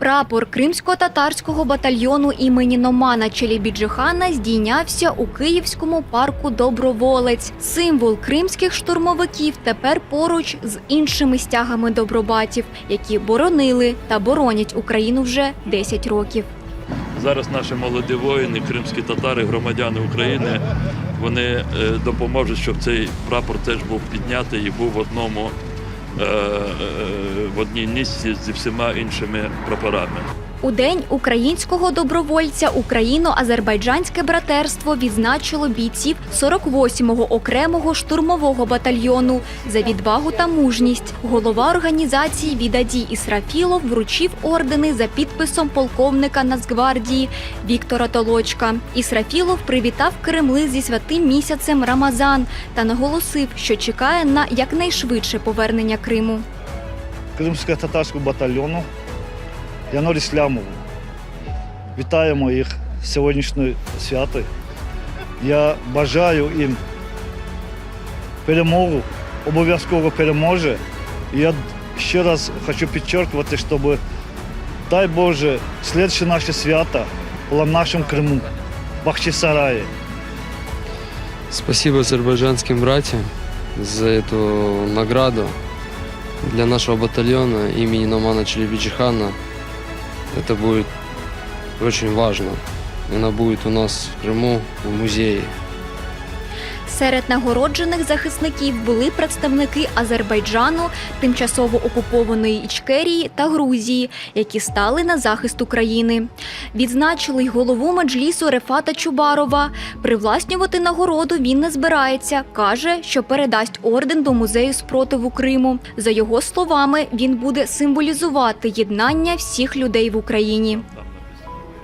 Прапор кримсько-татарського батальйону імені Номана Челібіджихана здійнявся у Київському парку Доброволець. Символ кримських штурмовиків тепер поруч з іншими стягами добробатів, які боронили та боронять Україну вже 10 років. Зараз наші молоді воїни, кримські татари, громадяни України, вони е, допоможуть, щоб цей прапор теж був піднятий і був в одному е, е, в одній низці зі всіма іншими прапорами. У день українського добровольця Україно-Азербайджанське братерство відзначило бійців 48-го окремого штурмового батальйону за відвагу та мужність. Голова організації Відадій Ісрафілов вручив ордени за підписом полковника Нацгвардії Віктора Толочка. Ісрафілов привітав Кремли зі святим місяцем Рамазан та наголосив, що чекає на якнайшвидше повернення Криму. Кримсько-татарського батальйону Янорі Слямову. Вітаємо їх з сьогоднішньої святи. Я бажаю їм перемогу, обов'язково переможе. І я ще раз хочу підчеркувати, щоб, дай Боже, слідче наше свято було в нашому Криму, в Бахчисараї. Спасибо азербайджанским братьям за эту награду Для нашего батальона имени Номана Челебиджихана. Это будет очень важно. Она будет у нас в Крыму в музее. Серед нагороджених захисників були представники Азербайджану, тимчасово окупованої Ічкерії та Грузії, які стали на захист України. Відзначили й голову меджлісу Рефата Чубарова. Привласнювати нагороду він не збирається. каже, що передасть орден до музею спротиву Криму. За його словами, він буде символізувати єднання всіх людей в Україні.